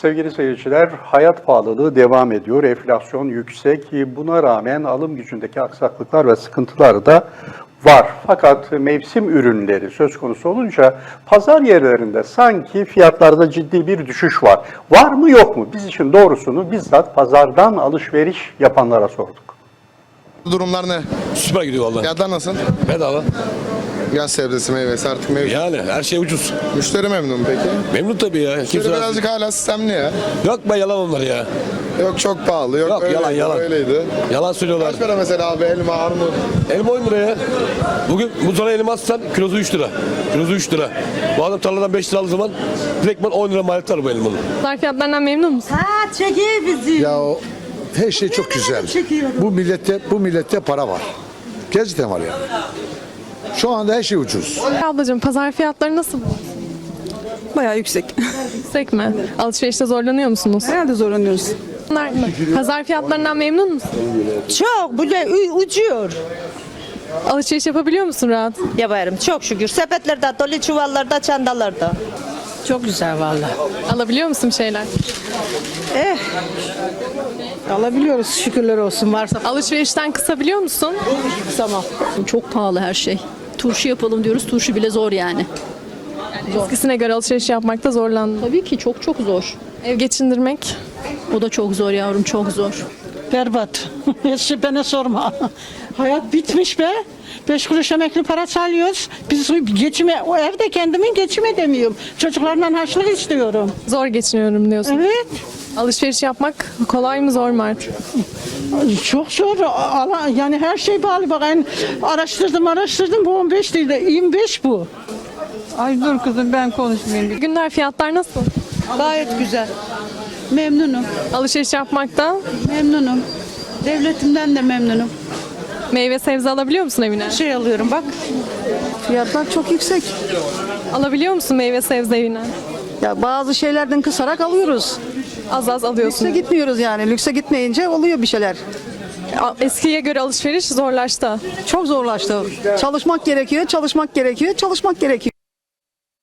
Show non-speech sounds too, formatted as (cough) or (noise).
Sevgili seyirciler, hayat pahalılığı devam ediyor, enflasyon yüksek. Buna rağmen alım gücündeki aksaklıklar ve sıkıntılar da var. Fakat mevsim ürünleri söz konusu olunca pazar yerlerinde sanki fiyatlarda ciddi bir düşüş var. Var mı yok mu? Biz için doğrusunu bizzat pazardan alışveriş yapanlara sorduk. Durumlar ne? Süper gidiyor vallahi. Fiyatlar nasıl? Bedava. Yaz sebzesi meyvesi artık mevcut. Yani her şey ucuz. Müşteri memnun peki? Memnun tabii ya. Müşteri Kimse birazcık hala sistemli ya. Yok be yalan onlar ya. Yok çok pahalı, yok, Yok, öyleydi, yalan, yalan. öyleydi. Yalan söylüyorlar. Kaç para mesela abi elma, armut? Elma 10 lira ya. Bugün bu sana elma atsan kilosu 3 lira. Kilosu 3 lira. Bu adam tarladan 5 lira aldığı zaman direktman 10 lira maliyeti var bu elmanın. Pazar fiyatlarından memnun musun? Ha çekiyor bizi. Ya o her şey çok güzel. çekiyorum. Bu millette bu millette para var. Gerçekten var yani. Şu anda her şey ucuz. Ablacığım pazar fiyatları nasıl? Bayağı yüksek. Yüksek mi? Alışverişte zorlanıyor musunuz? Herhalde zorlanıyoruz. Bunlar mı? Pazar fiyatlarından memnun musun? Çok bu ne u- uçuyor. Alışveriş yapabiliyor musun rahat? Yaparım çok şükür. Sepetlerde, dolu çuvallarda, çandalarda. Çok güzel vallahi. Alabiliyor musun bir şeyler? Eh. Alabiliyoruz şükürler olsun varsa. Alışverişten kısabiliyor musun? Tamam. Çok pahalı her şey. Turşu yapalım diyoruz. Turşu bile zor yani. Eskisine göre alışveriş yapmakta zorlandım. Tabii ki çok çok zor. Ev geçindirmek. O da çok zor yavrum çok zor. Berbat. (laughs) Hiç bana sorma. Hayat bitmiş be. Beş kuruş emekli para çalıyoruz. Biz geçime, o evde kendimin geçim edemiyorum. Çocuklarımdan harçlık istiyorum. Zor geçiniyorum diyorsun. Evet. Alışveriş yapmak kolay mı zor mu artık? Çok zor. Ala- Yani her şey pahalı. Bak ben araştırdım araştırdım. Bu 15 değil de 25 bu. Ay dur kızım ben konuşmayayım. Günler fiyatlar nasıl? Gayet güzel. Memnunum. Alışveriş yapmakta Memnunum. Devletimden de memnunum. meyve sebze alabiliyor musun evine? Şey alıyorum bak. Fiyatlar çok yüksek. Alabiliyor musun meyve sebze evine? Ya bazı şeylerden kısarak alıyoruz. Az az. Lükse gitmiyoruz yani. Lükse gitmeyince oluyor bir şeyler. Eskiye göre alışveriş zorlaştı. Çok zorlaştı. Çalışmak gerekiyor, çalışmak gerekiyor, çalışmak gerekiyor.